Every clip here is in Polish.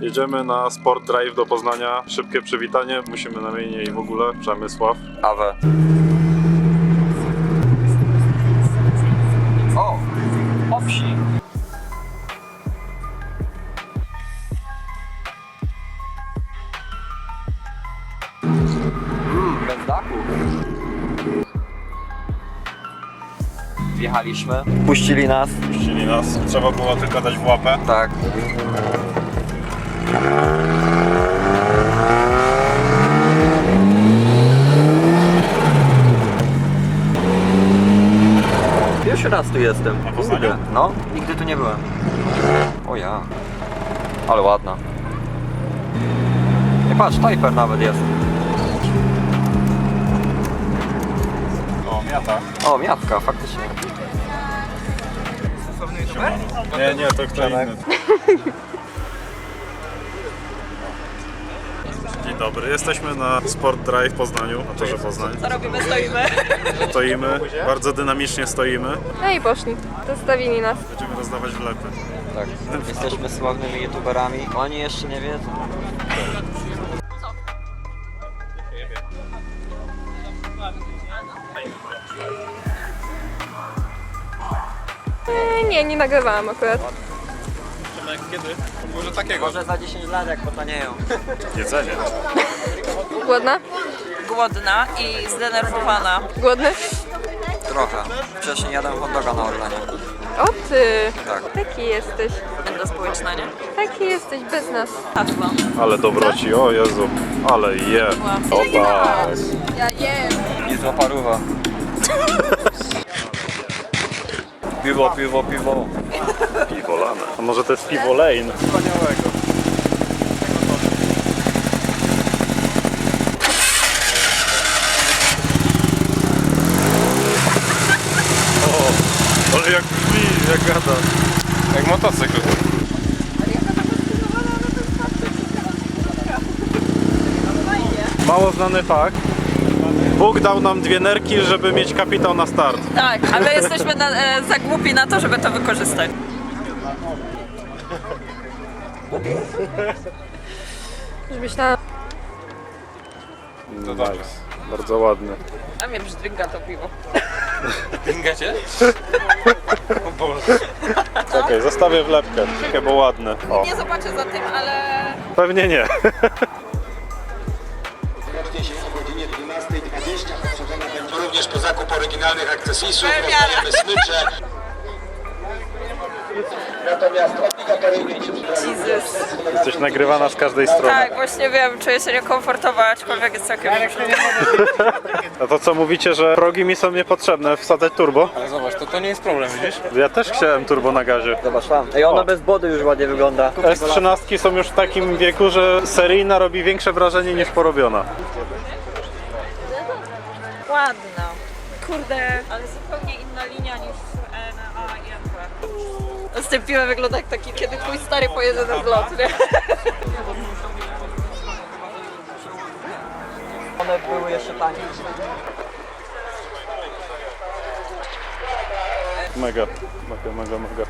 Jedziemy na Sport Drive do Poznania. Szybkie przywitanie. Musimy na mienie i w ogóle. Przemysław. Awe. O! Opsi. Mmm, bez dachu. Wjechaliśmy. Puścili nas. Puścili nas. Trzeba było tylko dać w łapę. Tak. Pierwszy raz tu jestem. Na Poznaniu? Kurde. No, nigdy tu nie byłem. O ja. Ale ładna. Nie patrz, Typer nawet jest. O, miata. O, miatka, faktycznie. Nie, nie, to kto inny. Dzień dobry, jesteśmy na Sport Drive w Poznaniu, na torze Poznań. Co robimy? Stoimy. Stoimy, bardzo dynamicznie stoimy. No i poszli. Zostawili nas. Będziemy rozdawać wlepy. Tak. Jesteśmy sławnymi youtuberami. Oni jeszcze nie wiedzą. E, nie, nie nagrywałam akurat. Może za 10 lat jak potanieją. Jedzenie. Głodna? Głodna i zdenerwowana. Głodny? Trochę. Wcześniej jadłem hot doga na Orlenie. O ty! Tak. Taki jesteś. Będę społeczna, nie? Taki jesteś bez nas. Hasło. Ale dobroci, o Jezu, ale je. O tak. Ja jem. I zła paruwa. Piwo, piwo, piwo. Piwo lane. A może to jest piwo lane? Wspaniałego. O, ale jak brzmi, jak gada. Jak motocykl. Mało znany fakt. Bóg dał nam dwie nerki, żeby mieć kapitał na start. Tak, a my jesteśmy na, e, za głupi na to, żeby to wykorzystać. Już myślałam. Nice. Bardzo ładny. A mnie brzdryga to piwo. Czekaj, zostawię wlepkę. Czekaj, bo ładne. O, Nie zobaczę za tym, ale pewnie nie. Rocznie się o godzinie 12.20 potrzebna będzie również po zakup oryginalnych akcesoriów, Wymiana. rozdajemy smycze. Natomiast obligatoryjnie Jezus. Jesteś nagrywana z każdej strony. Tak, właśnie wiem, czuję się niekomfortowo, aczkolwiek jest całkiem. A to co mówicie, że progi mi są niepotrzebne, wsadzać turbo? Ale zobacz, to, to nie jest problem, widzisz? Ja też chciałem turbo na gazie. Zobacz tam. Ej, ona O. bez body już ładnie wygląda. S13 są już w takim wieku, że seryjna robi większe wrażenie niż porobiona. Ładna. Kurde, ale zupełnie inna linia niż NA i MP. Z tym piwem wygląda jak taki, kiedy twój stary pojedzie na zlot, nie? One były jeszcze tanie. Mega, mega, mega, mega.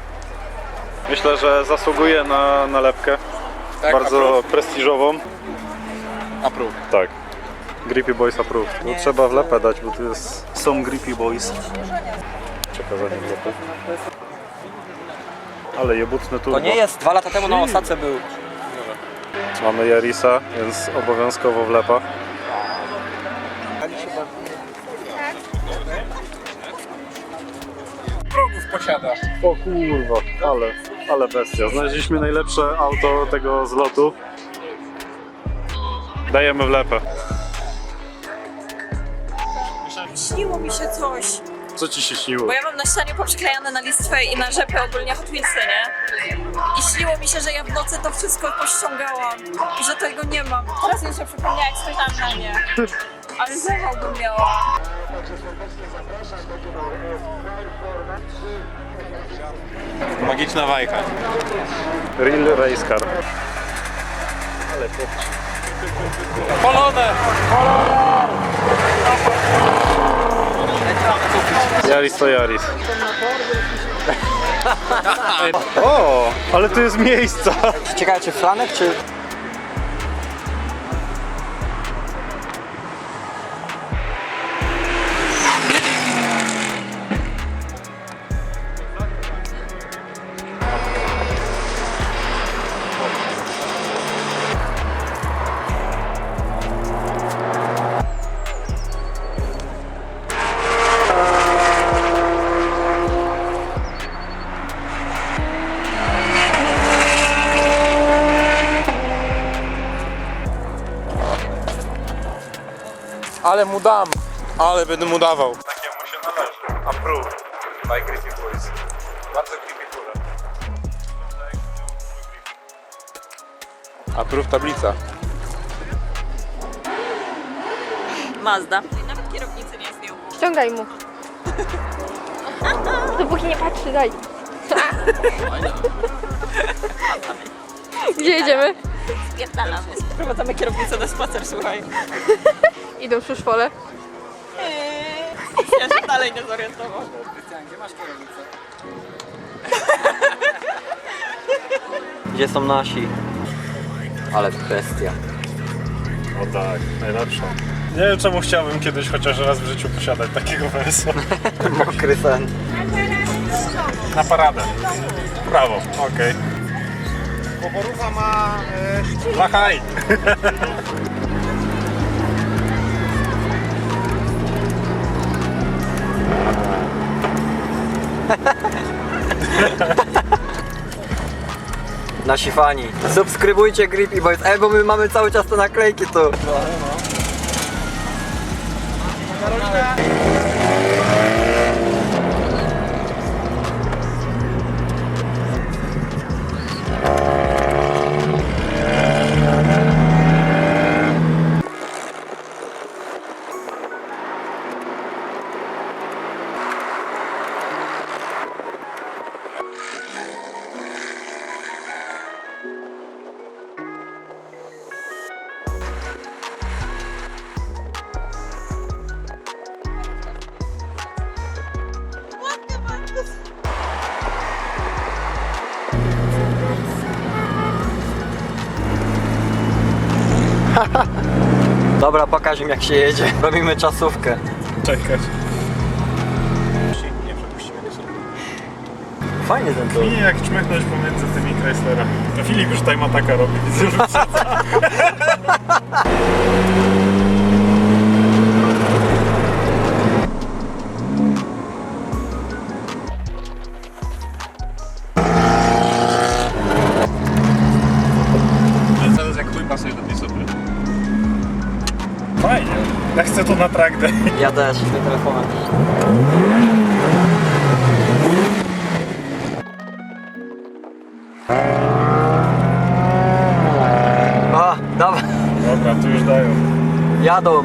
Myślę, że zasługuje na nalepkę. Tak, Bardzo prestiżową. Approve. Tak. Grippy Boys approved. Tu trzeba wlepę dać, bo tu jest są Grippy Boys. Przekazanie wlepy. Ale jebutny turbo. To nie jest. Dwa lata temu na Osace był. Mamy Jarisa, więc obowiązkowo wlepa. Progów posiada. O kurwa, ale, ale bestia. Znaleźliśmy najlepsze auto tego zlotu. Dajemy wlepę. Śniło mi się coś. Co ci się śniło? Bo ja mam na ścianie poprzyklejane na listwę i na rzepę ogólnie Hot Wheelsy, nie? I śniło mi się, że ja w nocy to wszystko pościągałam i że tego nie mam. Teraz mi się przypomniała, jak spojrzałam na nie. Ale zawał bym miała. Magiczna bajka. Real Race Car. Polone! Jaris to Jaris. O, ale tu jest miejsca. Ciekawe czy flanek czy... Ale mu dam. Ale będę mu dawał. Takiemu się należy. Approved by Griffy Boys. Bardzo creepy kule. Approve tablica. Mazda. Nawet kierownicy nie zdjął. ściągaj mu. Dopóki nie patrzy, daj. Gdzie jedziemy? Spierdalamy. Sprowadzamy kierownicę na spacer, słuchaj. Idą przy szkole. Ja się dalej nie zorientował. Gdzie są nasi? Ale bestia. O tak, najlepsza. Nie wiem czemu chciałbym kiedyś chociaż raz w życiu posiadać takiego węsa. Mokry sen. Na paradę. Brawo, okej. Poborucha ma... E, Lachaj. Nasi fani. Subskrybujcie Grippy Boys. Ej, bo my mamy cały czas te naklejki tu. Dobra, pokaż im jak się jedzie. Robimy czasówkę. Czekać. Nie przepuścimy do środka. Fajnie ten tu. Nie jak czmychnąć pomiędzy tymi Chryslerami. To Filip już time ataka robi, widzę, że chcę to na track day. Ja też. Tym telefonem. O, dobra. Dobra, tu już dają. Jadą.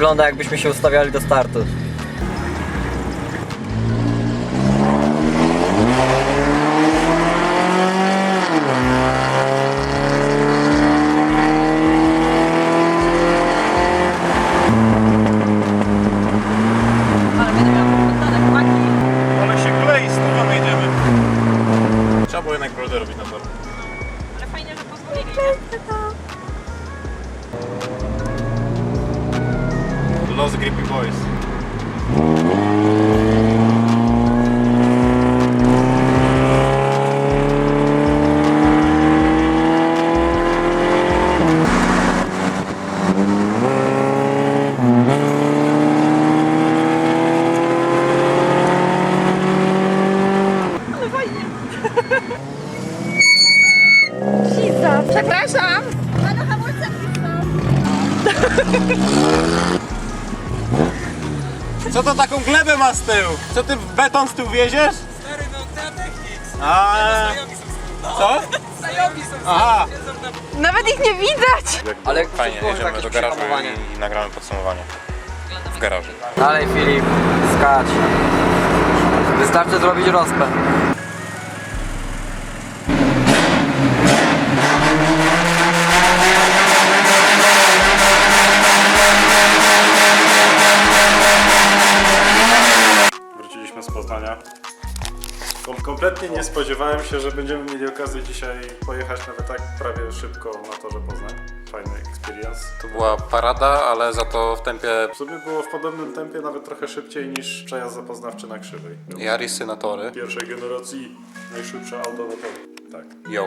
Wygląda jakbyśmy się ustawiali do startu. Ale się klei, stówą jedziemy. Trzeba było jednak brodę robić na tor. Ale fajnie, że pozwolili, nie? Los Grippy Boys. Co to taką glebę ma z tyłu? Co ty w beton z tyłu wieziesz? Stary, no A Co? Aha, Nawet ich nie widać. Ale fajnie, jedziemy do garażu i, i nagramy podsumowanie. W garażu. Dalej Filip, skacz. Wystarczy zrobić rozpęd. Poznania. Kom kompletnie nie spodziewałem się, że będziemy mieli okazję dzisiaj pojechać nawet tak prawie szybko na torze Poznań. Fajny experience. To była parada, ale za to w tempie W sumie było w podobnym tempie, nawet trochę szybciej niż przejazd zapoznawczy na krzywej. Yarisy na tory. Pierwszej generacji najszybsze auto na torze. Tak. Yo.